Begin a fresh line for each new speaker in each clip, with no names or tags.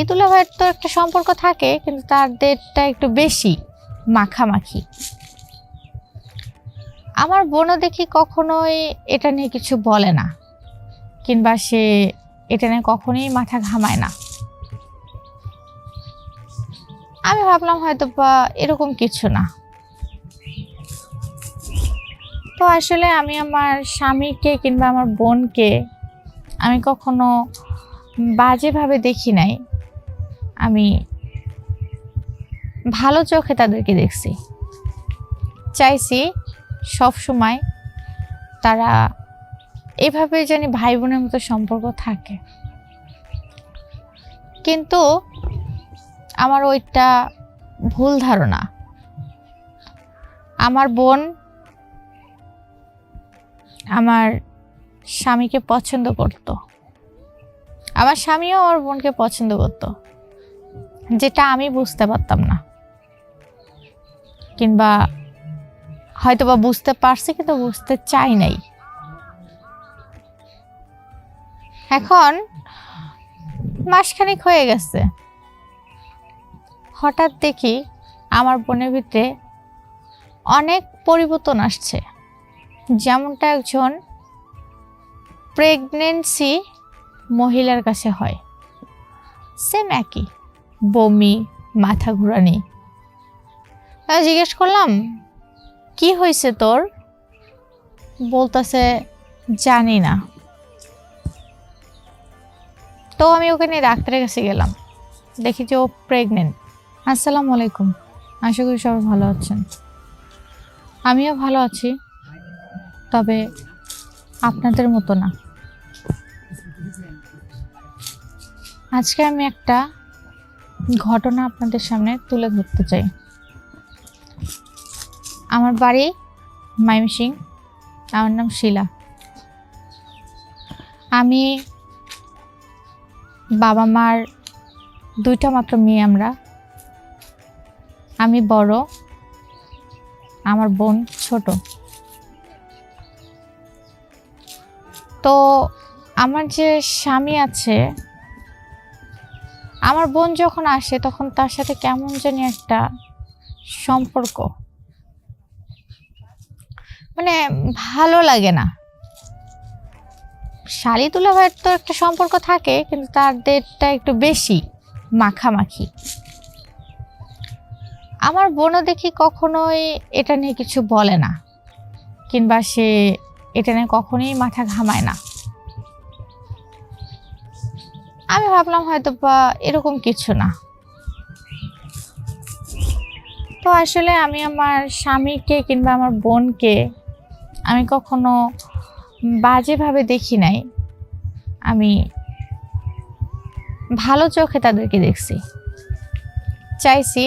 এই ভাইয়ের তো একটা সম্পর্ক থাকে, কিন্তু তাদেরটা একটু বেশি মাখামাখি। আমার বোনও দেখি কখনোই এটা নিয়ে কিছু বলে না, কিংবা সে এটা নিয়ে কখনোই মাথা ঘামায় না। আমি ভাবলাম হয়তো বা এরকম কিছু না। তো আসলে আমি আমার স্বামীকে কিংবা আমার বোনকে আমি কখনো বাজেভাবে দেখি নাই। আমি ভালো চোখে তাদেরকে দেখছি। চাইছি সব সময় তারা এভাবে জানি ভাই বোনের মতো সম্পর্ক থাকে। কিন্তু আমার ওইটা ভুল ধারণা। আমার বোন আমার স্বামীকে পছন্দ করত। আমার স্বামীও আমার বোনকে পছন্দ করত। যেটা আমি বুঝতে পারতাম না। কিংবা হয়তো বা বুঝতে পারছি কিন্তু বুঝতে চাই নাই। এখন মাসখানেক হয়ে গেছে। হঠাৎ দেখি আমার বোনের ভিতরে অনেক পরিবর্তন আসছে। যেমনটা একজন প্রেগনেন্সি মহিলার কাছে হয়। সেম একই। বমি, মাথা ঘুরানি। আমি জিজ্ঞেস করলাম, কি হয়েছে তোর? বলতেছে, জানি না। তো আমি ওখানে ডাক্তারের কাছে গেলাম। দেখি যে ও প্রেগনেন্ট আসসালামু আলাইকুম। আশা করি সবাই ভালো আছেন। আমিও ভালো আছি। তবে আপনাদের মতো না। আজকে আমি একটা ঘটনা আপনাদের সামনে তুলে ধরতে চাই। আমার বাড়ি মাইমিসিং আমার নাম শিলা। আমি বাবা মার দুইটা মাত্র মেয়ে আমরা। আমি বড়, আমার বোন ছোট। তো আমার যে স্বামী আছে আমার বোন যখন আসে, তখন তার সাথে কেমন জানি একটা সম্পর্ক। মানে ভালো লাগে না। শালি তুলা ভাইয়ের তো একটা সম্পর্ক থাকে, কিন্তু তার তাদেরটা একটু বেশি মাখামাখি। আমার বোনও দেখি কখনোই এটা নিয়ে কিছু বলে না, কিংবা সে এটা নিয়ে কখনোই মাথা ঘামায় না। আমি ভাবলাম হয়তো বা এরকম কিছু না। তো আসলে আমি আমার স্বামীকে কিংবা আমার বোনকে আমি কখনো বাজেভাবে দেখি নাই। আমি ভালো চোখে তাদেরকে দেখছি। চাইছি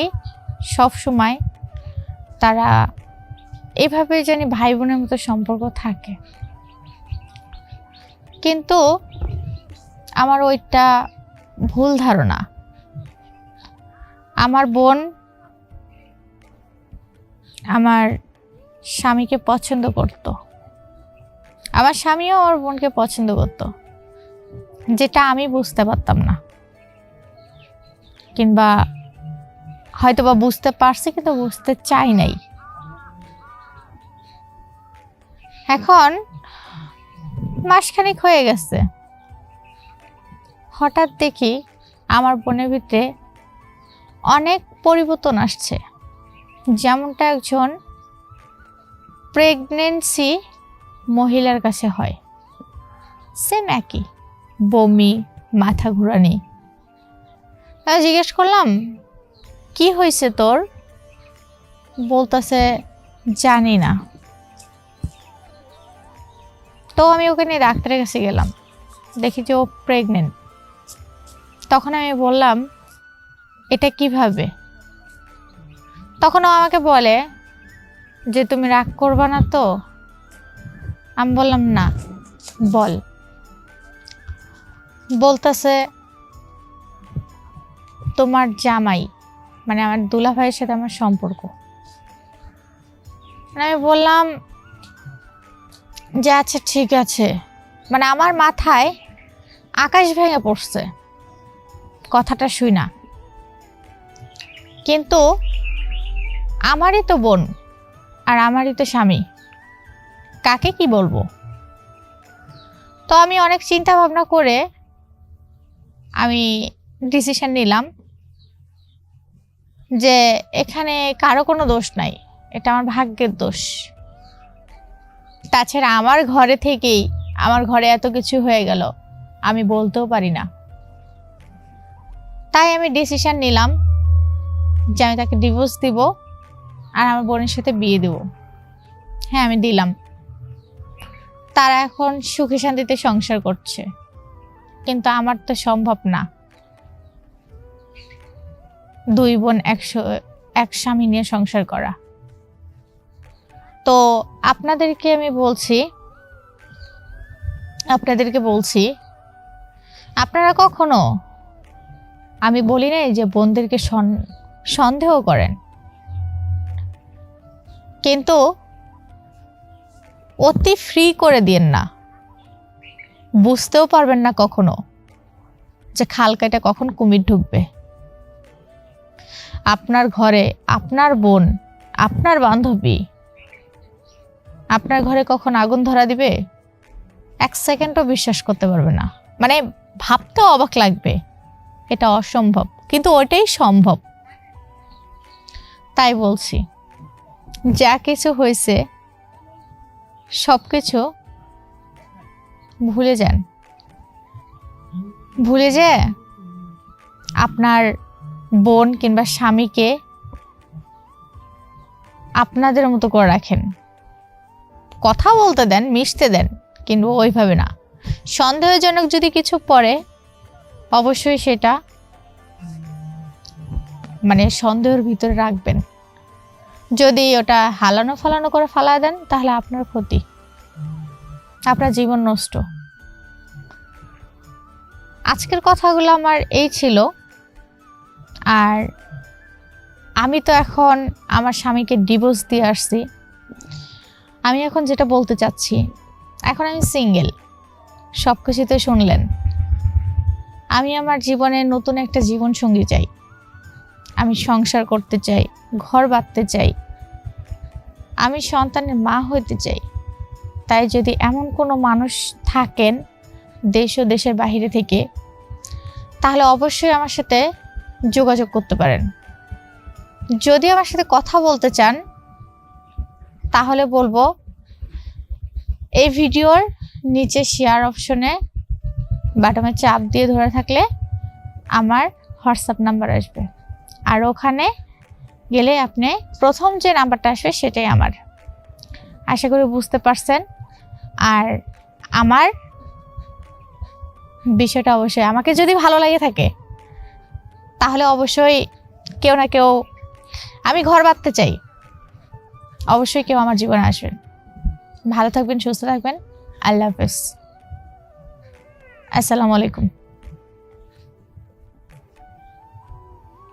সব সময় তারা এভাবে জানি ভাই বোনের মতো সম্পর্ক থাকে। কিন্তু আমার ওইটা ভুল ধারণা। আমার বোন আমার স্বামীকে পছন্দ করত। আমার স্বামীও আমার বোনকে পছন্দ করত। যেটা আমি বুঝতে পারতাম না। কিংবা হয়তো বা বুঝতে পারছি কিন্তু বুঝতে চাই নাই। এখন মাসখানেক হয়ে গেছে। হঠাৎ দেখি আমার বোনের ভিতরে অনেক পরিবর্তন আসছে। যেমনটা একজন প্রেগনেন্সি মহিলার কাছে হয়। সেম একই। বমি, মাথা ঘুরানি। জিজ্ঞেস করলাম, কি হয়েছে তোর? বলতেছে, জানি না। তো আমি ওখানে ডাক্তারের কাছে গেলাম। দেখি যে ও প্রেগনেন্ট তখন আমি বললাম, এটা কীভাবে? তখন ও আমাকে বলে যে, তুমি রাগ করবা না তো? আমি বললাম, না, বল। বলতেছে, তোমার জামাই মানে আমার দুলা ভাইয়ের সাথে আমার সম্পর্ক। মানে আমি বললাম, যে আচ্ছা ঠিক আছে। মানে আমার মাথায় আকাশ ভেঙে পড়ছে। কথাটা শুই না। কিন্তু আমারই তো বোন আর আমারই তো স্বামী। কাকে কি বলব? তো আমি অনেক চিন্তা ভাবনা করে আমি ডিসিশন নিলাম যে এখানে কারও কোনো দোষ নাই, এটা আমার ভাগ্যের দোষ। তাছাড়া আমার ঘরে থেকেই, আমার ঘরে এত কিছু হয়ে গেল, আমি বলতেও পারি না। তাই আমি ডিসিশন নিলাম যে আমি তাকে ডিভোর্স দিব আর আমার বোনের সাথে বিয়ে দেব। হ্যাঁ আমি দিলাম। তারা এখন সুখে শান্তিতে সংসার করছে। কিন্তু আমার তো সম্ভব না। দুই বোন একশো এক স্বামী নিয়ে সংসার করা। তো আপনাদেরকে আমি বলছি, আপনাদেরকে বলছি, আপনারা কখনো আমি বলি নাই যে বোনদেরকে সন- সন্দেহ করেন। কিন্তু অতি ফ্রি করে দিয়েন না। বুঝতেও পারবেন না কখনো যে খাল কেটে কখন কুমির ঢুকবে। আপনার ঘরে আপনার বোন, আপনার বান্ধবী, আপনার ঘরে কখন আগুন ধরা দিবে? এক সেকেন্ডও বিশ্বাস করতে পারবে না। মানে ভাবতেও অবাক লাগবে। এটা অসম্ভব, কিন্তু ওটাই সম্ভব। তাই বলছি, যা কিছু হয়েছে, সব কিছু ভুলে যান। ভুলে যে আপনার বোন কিংবা স্বামীকে আপনাদের মতো করে রাখেন। কথা বলতে দেন, মিশতে দেন, কিন্তু ওইভাবে না। সন্দেহজনক যদি কিছু পড়ে অবশ্যই সেটা মানে সন্দেহের ভিতরে রাখবেন। যদি ওটা হালানো ফালানো করে ফালা দেন, তাহলে আপনার ক্ষতি। আপনার জীবন নষ্ট। আজকের কথাগুলো আমার এই ছিল। আর আমি তো এখন আমার স্বামীকে ডিভোর্স দিয়ে আসছি। আমি এখন যেটা বলতে চাচ্ছি, এখন আমি সিঙ্গেল সব কিছুতে শুনলেন। আমি আমার জীবনে নতুন একটা জীবন সঙ্গী চাই। আমি সংসার করতে চাই, ঘর বাঁধতে চাই। আমি সন্তানের মা হইতে চাই। তাই যদি এমন কোনো মানুষ থাকেন দেশ ও দেশের বাইরে থেকে, তাহলে অবশ্যই আমার সাথে যোগাযোগ করতে পারেন। যদি আমার সাথে কথা বলতে চান, তাহলে বলব, এই ভিডিওর নিচে শেয়ার অপশনে বাটমে চাপ দিয়ে ধরে থাকলে আমার হোয়াটসঅ্যাপ নাম্বার আসবে। আর ওখানে গেলে আপনি প্রথম যে নাম্বারটা আসবে সেটাই আমার। আশা করি বুঝতে পারছেন। আর আমার বিষয়টা অবশ্যই, আমাকে যদি ভালো লাগে থাকে, তাহলে অবশ্যই কেউ না কেউ, আমি ঘর বাঁধতে চাই। অবশ্যই কেউ আমার জীবনে আসবেন ভালো থাকবেন, সুস্থ থাকবেন। আল্লাহ হাফেজ। আসসালামু আলাইকুম।